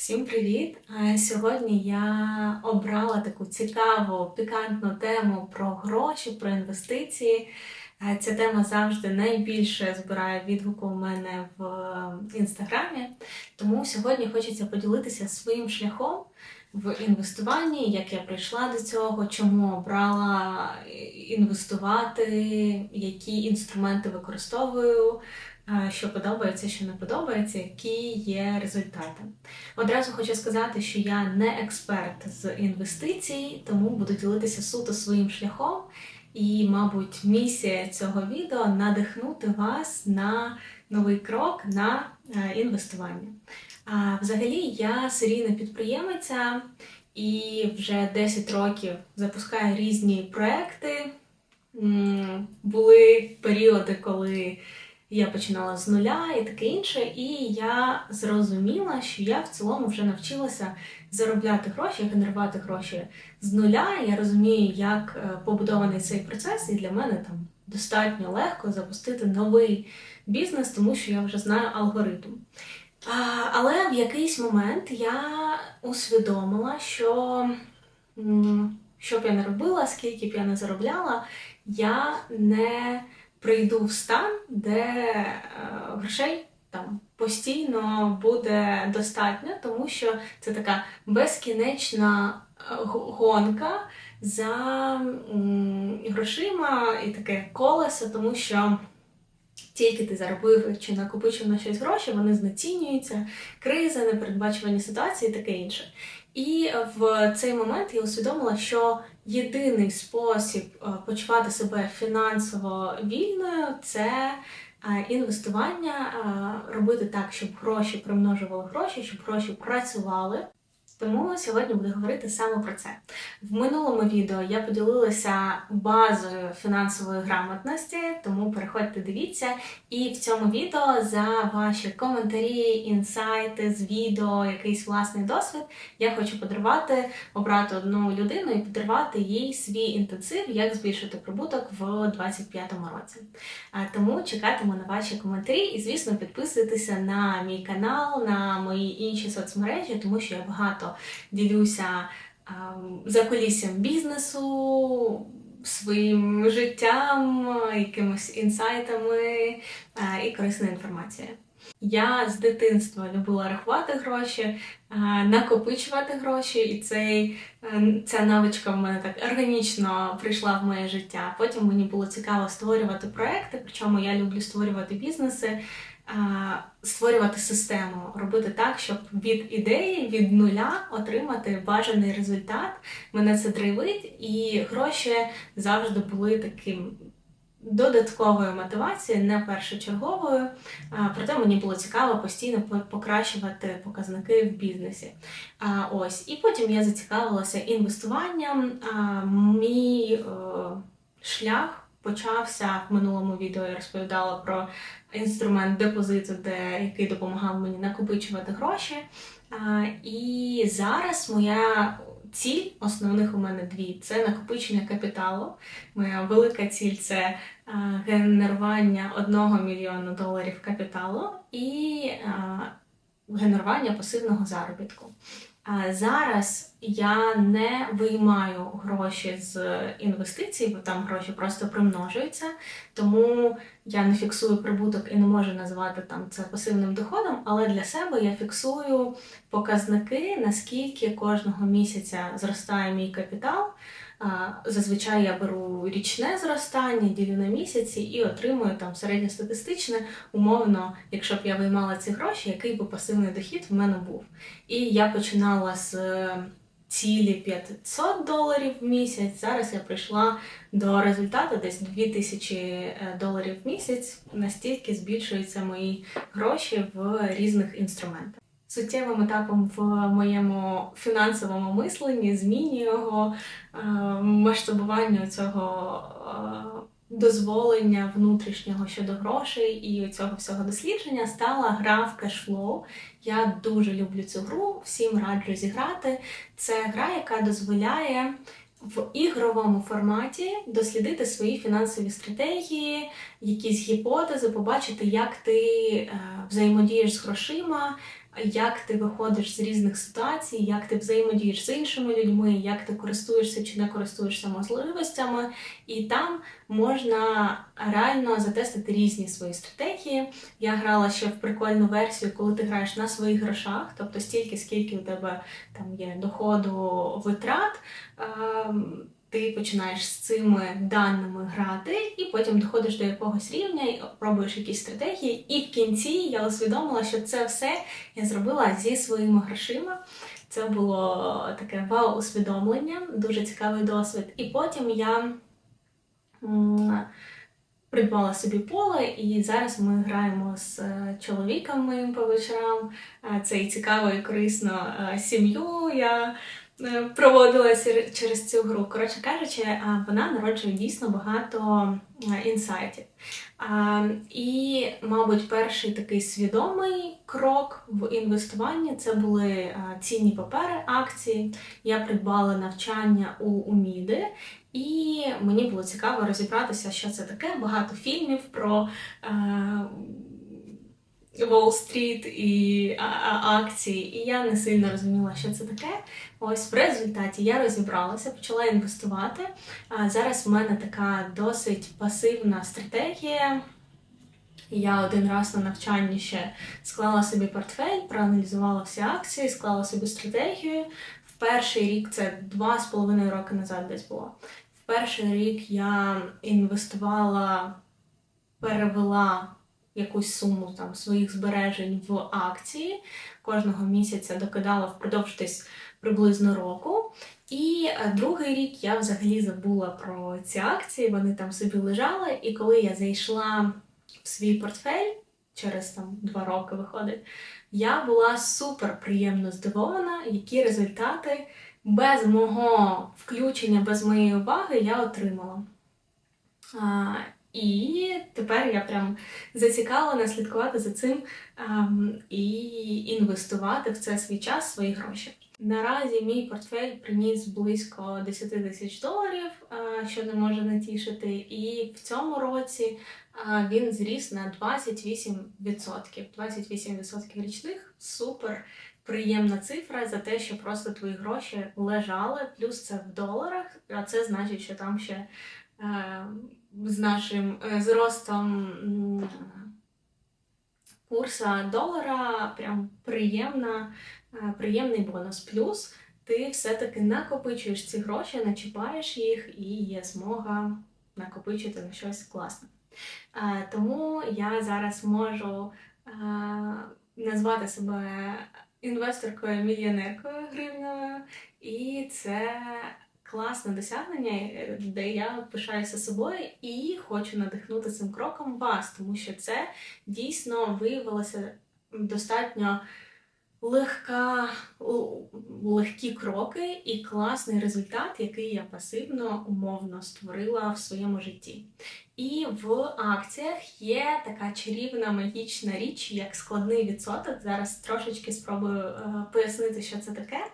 Всім привіт! Е, Сьогодні я обрала таку цікаву, пікантну тему про гроші, про інвестиції. Е, Ця тема завжди найбільше збирає відгуку у мене в інстаграмі. Тому сьогодні хочеться поділитися своїм шляхом в інвестуванні, як я прийшла до цього, чому обрала інвестувати, які інструменти використовую, е, що подобається, що не подобається, які є результати. Одразу хочу сказати, що я не експерт з інвестицій, тому буду ділитися суто своїм шляхом. І, мабуть, місія цього відео надихнути вас на новий крок на е, інвестування. А взагалі, я серійна підприємиця і вже 10 років запускаю різні проекти. Були періоди, коли я починала з нуля і таке інше, і я зрозуміла, що я в цілому вже навчилася заробляти гроші, генерувати гроші з нуля. Я розумію, як е, побудований цей процес, і для мене там достатньо легко запустити новий бізнес, тому що я вже знаю алгоритм. Але в якийсь момент я усвідомила, що що б я не робила, скільки б я не заробляла, я не прийду в стан, де е, грошей там постійно буде достатньо, тому що це така безкінечна е, гонка за грошима і таке колесо, тому що тільки ти заробив чи накопичив на щось гроші, вони знецінюються, криза, непередбачувані ситуації і таке інше. І в цей момент я усвідомила, що єдиний спосіб е, почувати себе фінансово вільною це е, інвестування, е, робити так, щоб гроші примножували гроші, щоб гроші працювали. Тому сьогодні буду говорити саме про це. В минулому відео я поділилася базою фінансової грамотності, тому переходьте, дивіться. І в цьому відео за ваші коментарі, інсайти з відео, якийсь власний досвід, я хочу подарувати, обрати одну людину і подарувати їй свій інтенсив, як збільшити прибуток в 2025 році. Тому чекатиму на ваші коментарі і, звісно, підписуйтеся на мій канал, на мої інші соцмережі, тому що я багато ділюся а, закуліссям бізнесу, своїм життям, якимось інсайтами і корисною інформацією. Я з дитинства любила рахувати гроші, накопичувати гроші, і цей, е, ця навичка в мене так органічно прийшла в моє життя. Потім мені було цікаво створювати проекти, причому я люблю створювати бізнеси, створювати систему, робити так, щоб від ідеї, від нуля отримати бажаний результат. Мене це драйвить, і гроші завжди були таким. Додатковою мотивацією, не першочерговою, проте мені було цікаво постійно покращувати показники в бізнесі. Ось, і потім я зацікавилася інвестуванням. Мій е, шлях почався в минулому відео. Я розповідала про інструмент депозиту, де який допомагав мені накопичувати гроші. І зараз моя ціль основних у мене дві: це накопичення капіталу. Моя велика ціль це генерування 1 мільйону доларів капіталу і генерування пасивного заробітку. Зараз я не виймаю гроші з інвестицій, бо там гроші просто примножуються, тому я не фіксую прибуток і не можу назвати там це пасивним доходом, але для себе я фіксую показники, наскільки кожного місяця зростає мій капітал. Зазвичай я беру річне зростання, ділю на місяці і отримую там середньостатистичне, умовно, якщо б я виймала ці гроші, який би пасивний дохід в мене був. І я починала з е, цілі 500 доларів в місяць. Зараз я прийшла до результату десь 2000 е, доларів в місяць. Настільки збільшуються мої гроші в різних інструментах. Суттєвим етапом в моєму фінансовому мисленні, зміні його, е, масштабуванню цього е, дозволення внутрішнього щодо грошей і цього всього дослідження стала гра в кешфлоу. Я дуже люблю цю гру, всім раджу зіграти. Це гра, яка дозволяє в ігровому форматі дослідити свої фінансові стратегії, якісь гіпотези, побачити, як ти е, взаємодієш з грошима, як ти виходиш з різних ситуацій, як ти взаємодієш з іншими людьми, як ти користуєшся чи не користуєшся можливостями, і там можна реально затестити різні свої стратегії. Я грала ще в прикольну версію, коли ти граєш на своїх грошах, тобто стільки, скільки у тебе там є доходу витрат. Ти починаєш з цими даними грати, і потім доходиш до якогось рівня і пробуєш якісь стратегії. І в кінці я усвідомила, що це все я зробила зі своїми грошима. Це було таке вау-усвідомлення, дуже цікавий досвід. І потім я придбала собі поле, і зараз ми граємо з е, чоловіком моїм по вечорам. Е, Це і цікаво, і корисно е, сім'ю. Я Е, проводила через цю гру. Коротше кажучи, вона народжує дійсно багато інсайтів. І, мабуть, перший такий свідомий крок в інвестуванні це були цінні папери, акції. Я придбала навчання у Уміди, і мені було цікаво розібратися, що це таке. Багато фільмів про. Уолл-стріт і акції, і я не сильно розуміла, що це таке. Ось в результаті я розібралася, почала інвестувати. А Зараз в мене така досить пасивна стратегія. Я один раз на навчанні ще склала собі портфель, проаналізувала всі акції, склала собі стратегію. В перший рік це два з половиною роки назад десь було. В перший рік я інвестувала, перевела якусь суму там своїх збережень в акції. Кожного місяця докидала впродовж десь приблизно року. І е, другий рік я взагалі забула про ці акції, вони там собі лежали. І коли я зайшла в свій портфель, через там два роки виходить, я була супер приємно здивована, які результати без мого включення, без моєї уваги я отримала. І тепер я прям зацікавлена слідкувати за цим ем, і інвестувати в це свій час, свої гроші. Наразі мій портфель приніс близько 10 тисяч доларів, е, що не може натішити, і в цьому році е, він зріс на 28%. 28% річних супер приємна цифра за те, що просто твої гроші лежали, плюс це в доларах, а це значить, що там ще. Е, з нашим е, зростом курса долара прям приємна, е, приємний бонус. Плюс ти все-таки накопичуєш ці гроші, начіпаєш їх, і є змога накопичити на щось класне. Е, тому я зараз можу назвати себе інвесторкою-мільйонеркою гривневою, і це класне досягнення, е, де я пишаюся собою і хочу надихнути цим кроком вас, тому що це дійсно виявилося достатньо легка, легкі кроки і класний результат, який я пасивно умовно створила в своєму житті. І в акціях є така чарівна магічна річ, як складний відсоток. Зараз трошечки спробую е, пояснити, що це таке.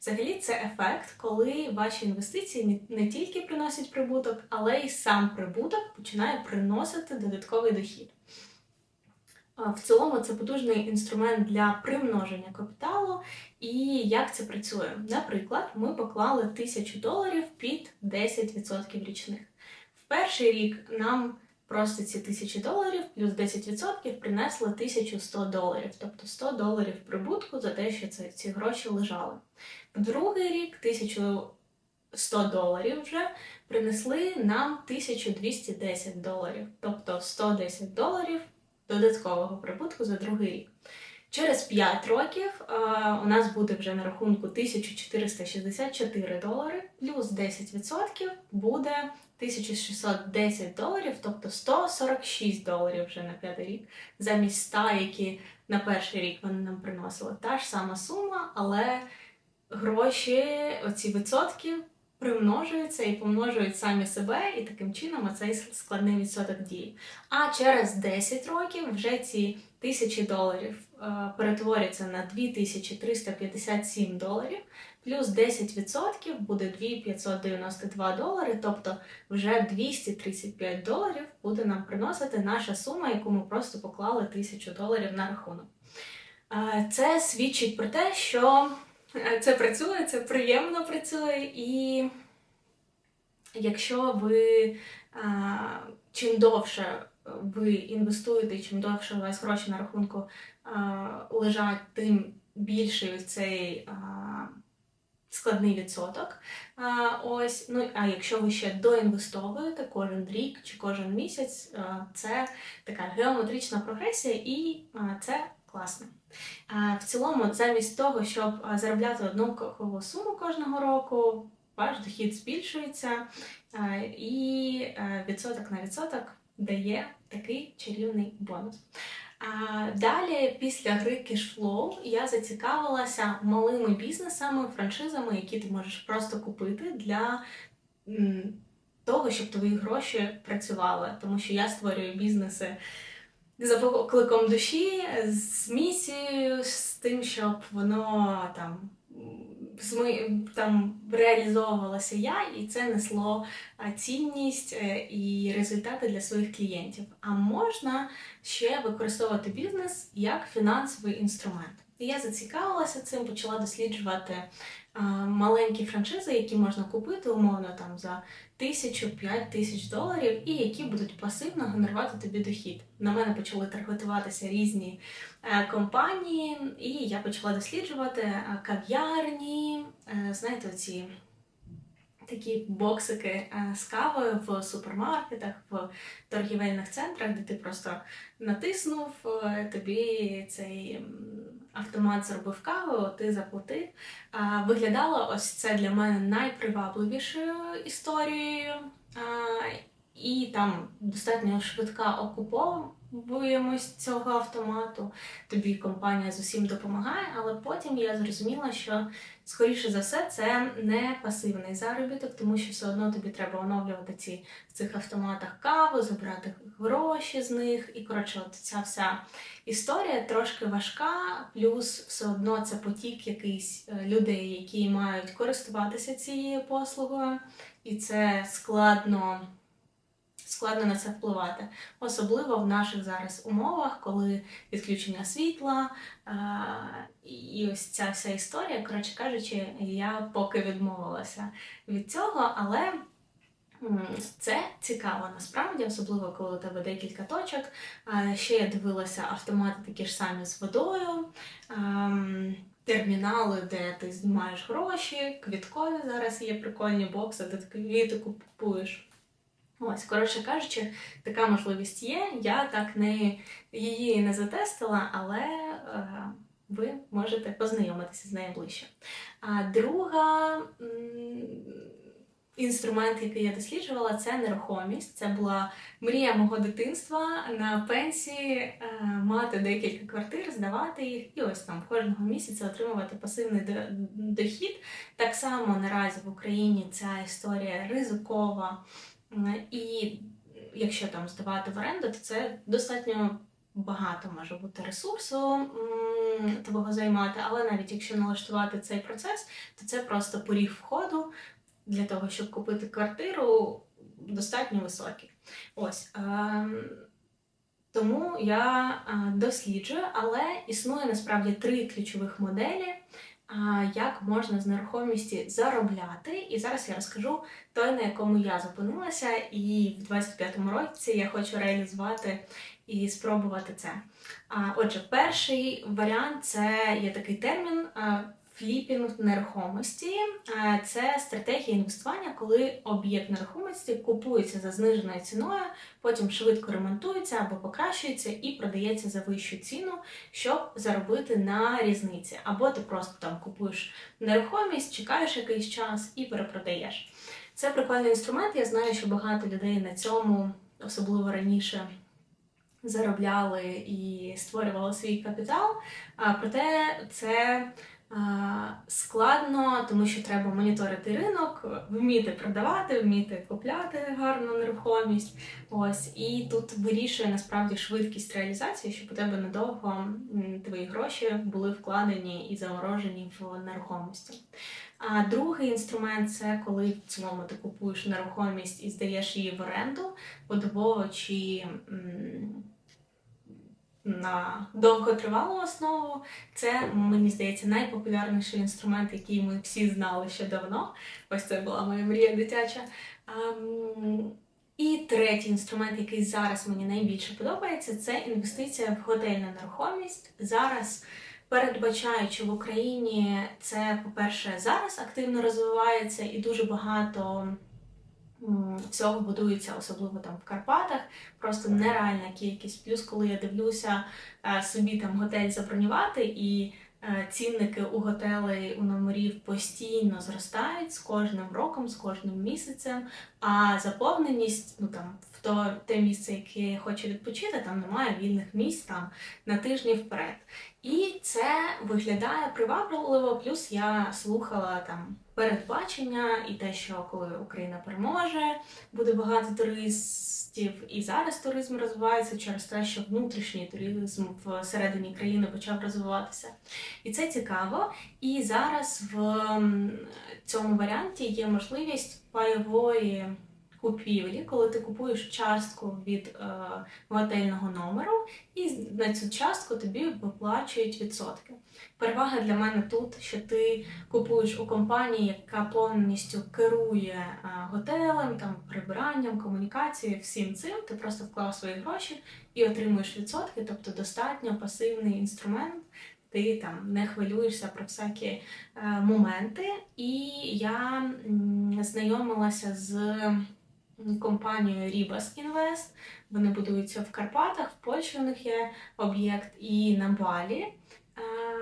Взагалі, це ефект, коли ваші інвестиції не тільки приносять прибуток, але й сам прибуток починає приносити додатковий дохід. В цілому це потужний інструмент для примноження капіталу. І як це працює? Наприклад, ми поклали 1000 доларів під 10% річних. В перший рік нам просто ці 1000 доларів плюс 10% принесли 1100 доларів, тобто 100 доларів прибутку за те, що це, ці гроші лежали. В другий рік 1100 доларів вже принесли нам 1210 доларів, тобто 110 доларів додаткового прибутку за другий рік. Через 5 років а, у нас буде вже на рахунку 1464 долари, плюс 10% буде 1610 доларів, тобто 146 доларів вже на п'ятий рік, замість 100, які на перший рік вони нам приносили. Та ж сама сума, але гроші, оці відсотки примножуються і помножують самі себе, і таким чином цей складний відсоток діє. А через 10 років вже ці тисячі доларів е, перетворяться на 2357 доларів, плюс 10% буде 2592 долари, тобто вже 235 доларів буде нам приносити наша сума, яку ми просто поклали 1000 доларів на рахунок. Е, Це свідчить про те, що це працює, це приємно працює, і якщо ви чим довше ви інвестуєте, чим довше у вас гроші на рахунку лежать, тим більший цей складний відсоток. Ось, ну а якщо ви ще доінвестовуєте кожен рік чи кожен місяць, це така геометрична прогресія, і це класно. В цілому, замість того, щоб заробляти однакову суму кожного року, ваш дохід збільшується, і відсоток на відсоток дає такий чарівний бонус. Далі, після гри Cashflow, я зацікавилася малими бізнесами, франшизами, які ти можеш просто купити для того, щоб твої гроші працювали. Тому що я створюю бізнеси за покликом душі, з місією, з тим, щоб воно там. зми- Там реалізовувалася я, і це несло цінність е, і результати для своїх клієнтів. А можна ще використовувати бізнес як фінансовий інструмент. І я зацікавилася цим, почала досліджувати маленькі франшизи, які можна купити умовно там за тисячу п'ять тисяч доларів, і які будуть пасивно генерувати тобі дохід. На мене почали таргетуватися різні е, компанії, і я почала досліджувати е, кав'ярні, е, знаєте, оці такі боксики з кавою в супермаркетах, в торгівельних центрах, де ти просто натиснув, тобі цей автомат зробив каву, ти заплатив. Виглядало ось це для мене найпривабливішою історією. І там достатньо швидка окуповуємось цього автомату. Тобі компанія з усім допомагає, але потім я зрозуміла, що скоріше за все це не пасивний заробіток, тому що все одно тобі треба оновлювати ці в цих автоматах каву, забирати гроші з них. І коротше, от ця вся історія трошки важка, плюс все одно це потік якийсь е, людей, які мають користуватися цією послугою, і це складно. Складно на це впливати, особливо в наших зараз умовах, коли відключення світла і ось ця вся історія. Коротше кажучи, я поки відмовилася від цього, але це цікаво насправді, особливо коли у тебе декілька точок. Ще я дивилася автомати такі ж самі з водою. Термінали, де ти знімаєш гроші, квіткові зараз є прикольні бокси, де ти квіти купуєш. Ось, коротше кажучи, така можливість є. Я так не її не затестила, але е, ви можете познайомитися з нею ближче. А друга м, інструмент, який я досліджувала, це нерухомість. Це була мрія мого дитинства на пенсії е, мати декілька квартир, здавати їх, і ось там кожного місяця отримувати пасивний до- дохід. Так само наразі в Україні ця історія ризикова. І якщо там здавати в оренду, то це достатньо багато може бути ресурсу твого займати, але навіть якщо налаштувати цей процес, то це просто поріг входу для того, щоб купити квартиру, достатньо високий. Ось. ем, Тому я е, досліджую, але існує насправді три ключових моделі, як можна з нерухомості заробляти. І зараз я розкажу той, на якому я зупинилася, і в 25-му році я хочу реалізувати і спробувати це. Отже, перший варіант це є такий термін. Фліпінг нерухомості це стратегія інвестування, коли об'єкт нерухомості купується за зниженою ціною, потім швидко ремонтується або покращується і продається за вищу ціну, щоб заробити на різниці. Або ти просто там купуєш нерухомість, чекаєш якийсь час і перепродаєш. Це прикольний інструмент. Я знаю, що багато людей на цьому, особливо раніше, заробляли і створювали свій капітал. Проте це складно, тому що треба моніторити ринок, вміти продавати, вміти купляти гарну нерухомість. Ось і тут вирішує насправді швидкість реалізації, щоб у тебе надовго твої гроші були вкладені і заморожені в нерухомості. А другий інструмент це коли в цілому ти купуєш нерухомість і здаєш її в оренду, подобово чи м, на довготривалу основу. Це, мені здається, найпопулярніший інструмент, який ми всі знали ще давно. Ось це була моя мрія дитяча. І третій інструмент, який зараз мені найбільше подобається, це інвестиція в готельну нерухомість. Зараз, передбачаючи в Україні, це, по-перше, зараз активно розвивається і дуже багато всього будується, особливо там в Карпатах. Просто нереальна кількість. Плюс, коли я дивлюся е, собі там готель забронювати і. е, Цінники у готелей, у номерів постійно зростають з кожним роком, з кожним місяцем. А заповненість, ну там в то те місце, яке я хочу відпочити, там немає вільних місць там на тижні вперед. І це виглядає привабливо. Плюс я слухала там передбачення і те, що коли Україна переможе, буде багато туристів, і зараз туризм розвивається через те, що внутрішній туризм всередині країни почав розвиватися. І це цікаво. І зараз в цьому варіанті є можливість пайової купівлі, коли ти купуєш частку від е, готельного номеру, і на цю частку тобі виплачують відсотки. Перевага для мене тут, що ти купуєш у компанії, яка повністю керує е, готелем, там прибиранням, комунікацією, всім цим. Ти просто вклав свої гроші і отримуєш відсотки, тобто достатньо пасивний інструмент. Ти там не хвилюєшся про всякі е, моменти. І я м, знайомилася з компанією Ribas Invest. Вони будуються в Карпатах, в Польщі у них є об'єкт і на Балі.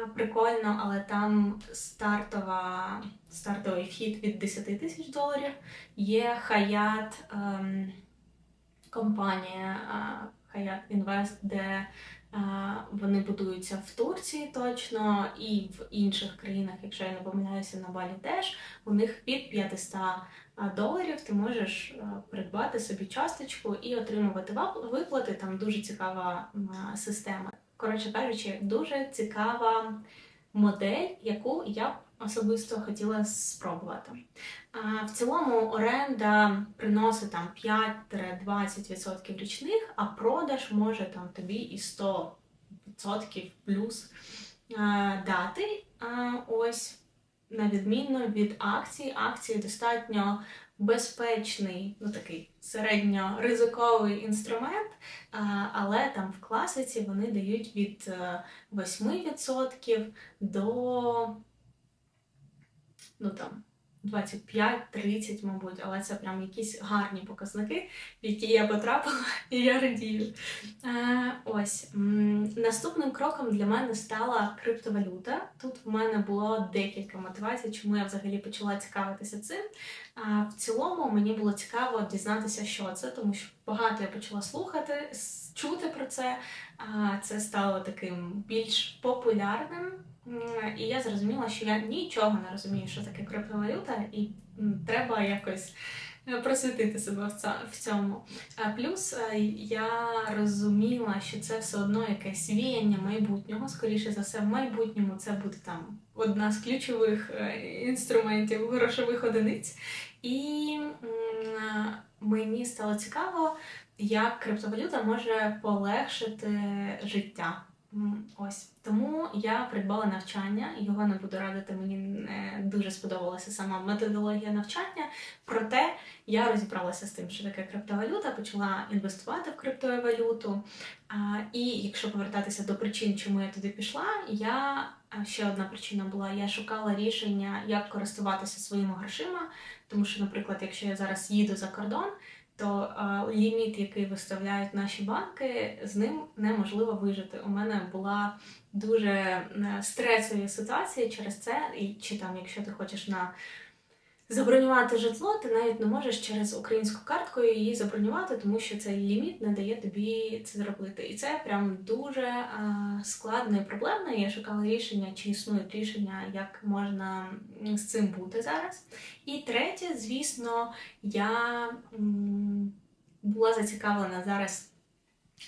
Е, Прикольно, але там стартова, стартовий вхід від 10 тисяч доларів. Є Hyatt ем, компанія е, Hyatt Invest, де е, вони будуються в Турції точно і в інших країнах, якщо я не помиляюся, на Балі теж. У них під 500 доларів ти можеш е, придбати собі часточку і отримувати виплати. Там дуже цікава система. Коротше кажучи, дуже цікава модель, яку я б особисто хотіла спробувати. В цілому оренда приносить там 5-20% річних, а продаж може там тобі і 100% плюс дати. Ось на відміну від акцій, акції достатньо безпечний, ну такий середньоризиковий інструмент, але там в класиці вони дають від е, 8% до ну там 25-30, мабуть, але це прям якісь гарні показники, в які я потрапила, і я радію. Е, ось наступним кроком для мене стала криптовалюта. Тут в мене було декілька мотивацій, чому я взагалі почала цікавитися цим. А в цілому мені було цікаво дізнатися, що це, тому що багато я почала слухати, чути про це. Це стало таким більш популярним. І я зрозуміла, що я нічого не розумію, що таке криптовалюта, і треба якось е, просвітити себе в цьому. А плюс е, я розуміла, що це все одно якесь віяння майбутнього. Скоріше за все, в майбутньому це буде там одна з ключових е, інструментів грошових одиниць. І мені стало цікаво, як криптовалюта може полегшити життя. Ось тому я придбала навчання. Його не буду радити. Мені не дуже сподобалася сама методологія навчання. Проте я розібралася з тим, що таке криптовалюта, почала інвестувати в криптовалюту. І якщо повертатися до причин, чому я туди пішла, я ще одна причина була: я шукала рішення, як користуватися своїми грошима. Тому що, наприклад, якщо я зараз їду за кордон, то а, ліміт, який виставляють наші банки, з ним неможливо вижити. У мене була дуже е, стресові ситуації через це, і чи там, якщо ти хочеш на забронювати житло, ти навіть не можеш через українську картку її забронювати, тому що цей ліміт не дає тобі це зробити. І це прям дуже а, складно і проблемно. Я шукала рішення, чи існують рішення, як можна з цим бути зараз. І третє, звісно, я м, була зацікавлена зараз.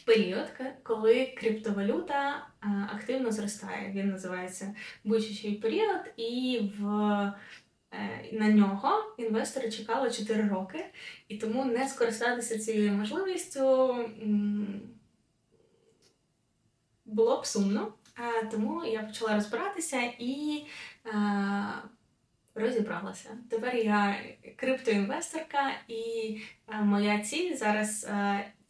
Період, коли криптовалюта активно зростає. Він називається бичачий період, і в Е, На нього інвестори чекали 4 роки, і тому не скористатися цією можливістю було б сумно. Е, Тому я почала розбиратися і е, розібралася. Тепер я криптоінвесторка, і е, моя ціль зараз.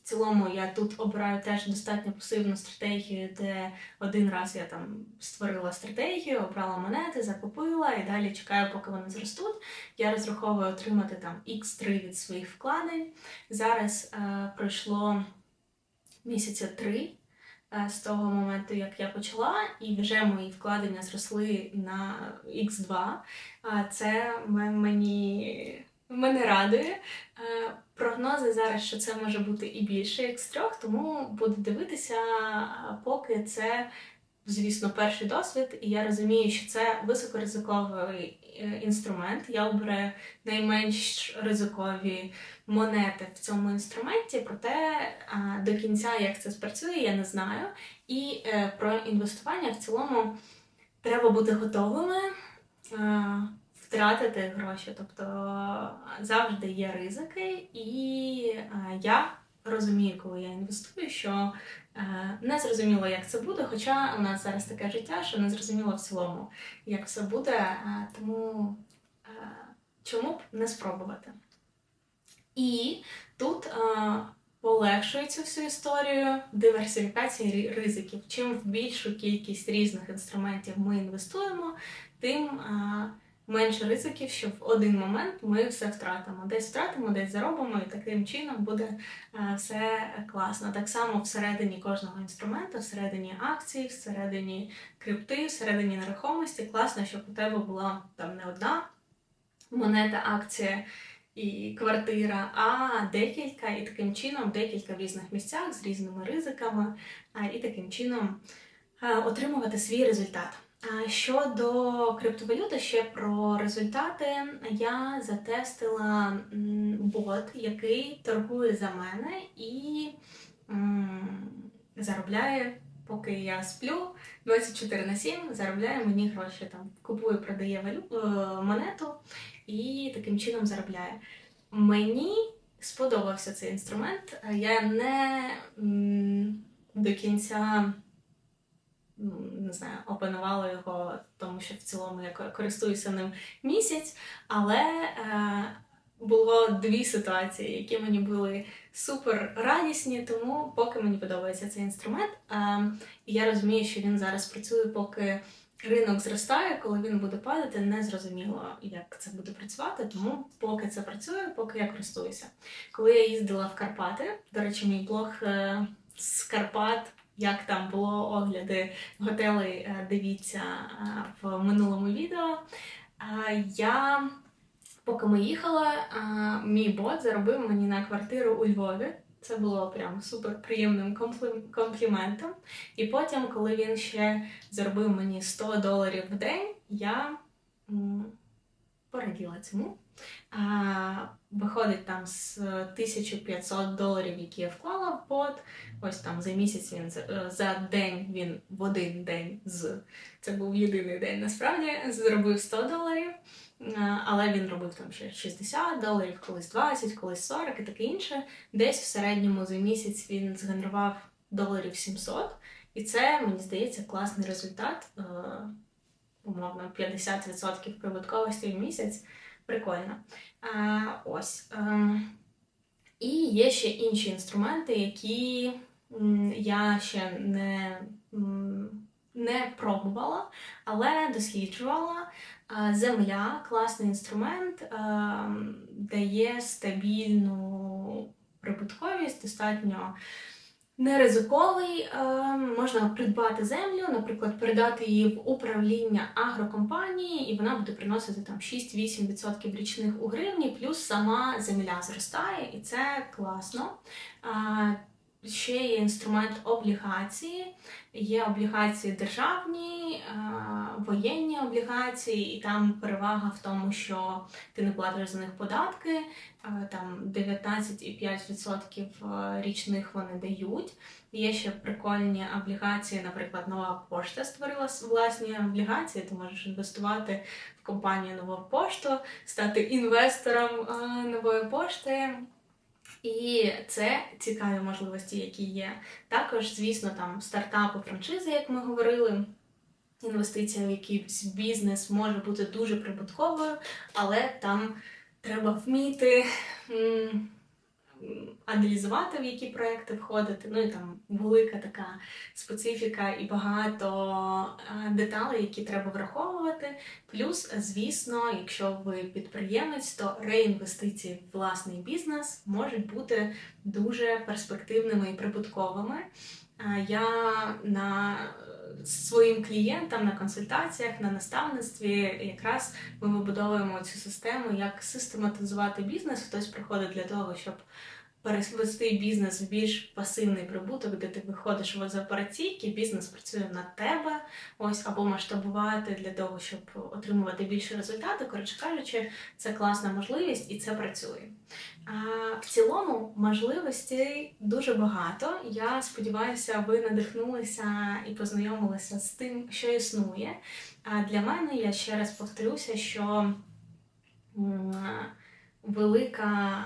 Е, цілому я тут обираю теж достатньо пасивну стратегію, де один раз я там створила стратегію, обрала монети, закупила і далі чекаю, поки вони зростуть. Я розраховую отримати там X3 від своїх вкладень. Зараз е, пройшло місяця три е, з того моменту, як я почала, і вже мої вкладення зросли на X2. А Це мені мене радує. Прогнози зараз, що це може бути і більше, як з трьох, тому буду дивитися, поки це, звісно, перший досвід, і я розумію, що це високоризиковий е, інструмент. Я обираю найменш ризикові монети в цьому інструменті, проте до кінця, як це спрацює, я не знаю. І е, про інвестування в цілому треба бути готовими. Е, Втратити гроші, тобто завжди є ризики, і е, я розумію, коли я інвестую, що е, не зрозуміло, як це буде. Хоча у нас зараз таке життя, що не зрозуміло в цілому, як все буде. е, Тому е, чому б не спробувати? І тут е, полегшує цю всю історію диверсифікації ризиків. Чим в більшу кількість різних інструментів ми інвестуємо, тим е, менше ризиків, що в один момент ми все втратимо. Десь втратимо, десь заробимо, і таким чином буде е, все класно. Так само всередині кожного інструменту, всередині акцій, всередині крипти, всередині нерухомості. Класно, щоб у тебе була там не одна монета, акція і квартира, а декілька, і таким чином декілька в різних місцях з різними ризиками, і таким чином отримувати свій результат. Щодо криптовалюти, ще про результати, я затестила бот, який торгує за мене і заробляє, поки я сплю, 24 на 7, заробляє мені гроші. Там купує, продає валю, е, монету і таким чином заробляє. Мені сподобався цей інструмент. Я не до кінця не знаю, опанувала його, тому що в цілому я користуюся ним місяць, але е, було дві ситуації, які мені були супер радісні, тому поки мені подобається цей інструмент. Е, я розумію, що він зараз працює, поки ринок зростає, коли він буде падати, не зрозуміло, як це буде працювати. Тому поки це працює, поки я користуюся. Коли я їздила в Карпати, до речі, мій блог е, з Карпат. Як там було огляди готелей, е, дивіться е, в минулому відео. Я, поки ми їхали, мій бот заробив мені на квартиру у Львові. Це було прям супер приємним компліментом. І потім, коли він ще заробив мені 100 доларів в день, я пораділа цьому. Виходить там з 1500 доларів, які я вклала в бот. Ось там за місяць він за- е, день він в один день з це був єдиний день насправді зробив 100 доларів. Але він робив там ще 60 доларів, колись 20, колись 40 і таке інше. Десь в середньому за місяць він згенерував доларів 700. І це, мені здається, класний результат. Е, Умовно, 50% прибутковості в місяць. Прикольно. А, ось. ем, І є ще інші інструменти, які я ще не, не пробувала, але досліджувала. Земля класний інструмент, ем, дає стабільну прибутковість, достатньо неризиковий. ризиковий, Можна придбати землю, наприклад, передати її в управління агрокомпанії, і вона буде приносити там 6-8% річних у гривні, плюс сама земля зростає, і це класно. Ще є інструмент облігації, є облігації державні, воєнні облігації, і там перевага в тому, що ти не платиш за них податки, а, там 19,5% річних вони дають. Є ще прикольні облігації, наприклад, нова пошта створила власні облігації. Ти можеш інвестувати в компанію Нова Пошту, стати інвестором нової пошти. І це цікаві можливості, які є. Також, звісно, там стартапи, франшизи, як ми говорили. Інвестиція в якийсь бізнес може бути дуже прибутковою, але там треба вміти аналізувати, в які проекти входити. Ну і там велика така специфіка і багато е, деталей, які треба враховувати. Плюс, звісно, якщо ви підприємець, то реінвестиції в власний бізнес можуть бути дуже перспективними і прибутковими. Е, Я на своїм клієнтам на консультаціях, на наставництві якраз ми вибудовуємо цю систему, як систематизувати бізнес. Хтось приходить для того, щоб перевести бізнес в більш пасивний прибуток, де ти виходиш з операційки, бізнес працює на тебе, ось або масштабувати для того, щоб отримувати більше результати. Коротше кажучи, це класна можливість і це працює. А, В цілому можливостей дуже багато. Я сподіваюся, ви надихнулися і познайомилися з тим, що існує. А для мене я ще раз повторюся, що велика.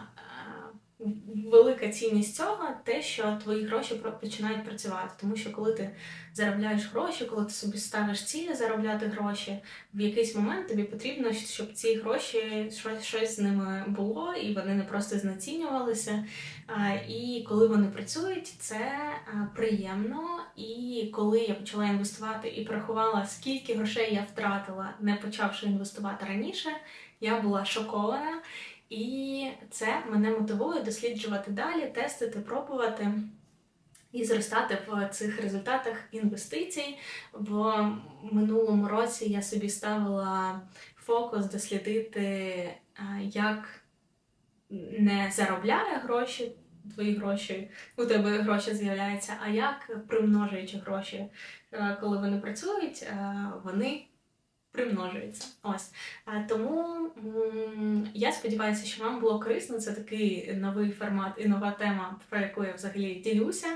Велика цінність цього те, що твої гроші починають працювати. Тому що коли ти заробляєш гроші, коли ти собі ставиш цілі заробляти гроші, в якийсь момент тобі потрібно, щоб ці гроші щось, щось з ними було, і вони не просто знецінювалися. І коли вони працюють, це приємно. І коли я почала інвестувати і порахувала, скільки грошей я втратила, не почавши інвестувати раніше, я була шокована. І це мене мотивує досліджувати далі, тестити, пробувати і зростати в цих результатах інвестицій. В минулому році я собі ставила фокус дослідити, як не заробляє гроші, твої гроші, у тебе гроші з'являються, а як примножуючи гроші, е, коли вони працюють, е, вони примножуються. Ось. А, Тому м, я сподіваюся, що вам було корисно. Це такий новий формат і нова тема, про яку я взагалі ділюся.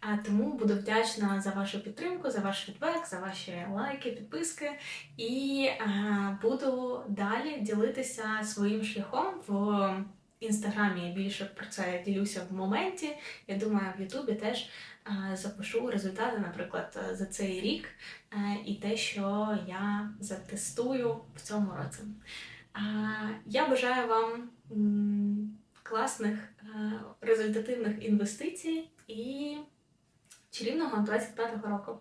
А, Тому буду вдячна за вашу підтримку, за ваш фідбек, за ваші лайки, підписки. І а, буду далі ділитися своїм шляхом в інстаграмі. Я більше про це ділюся в моменті. Я думаю, в Ютубі теж запишу результати, наприклад, за цей рік е, і те, що я затестую в цьому році. Я бажаю вам класних е, результативних інвестицій і чарівного 25-го року.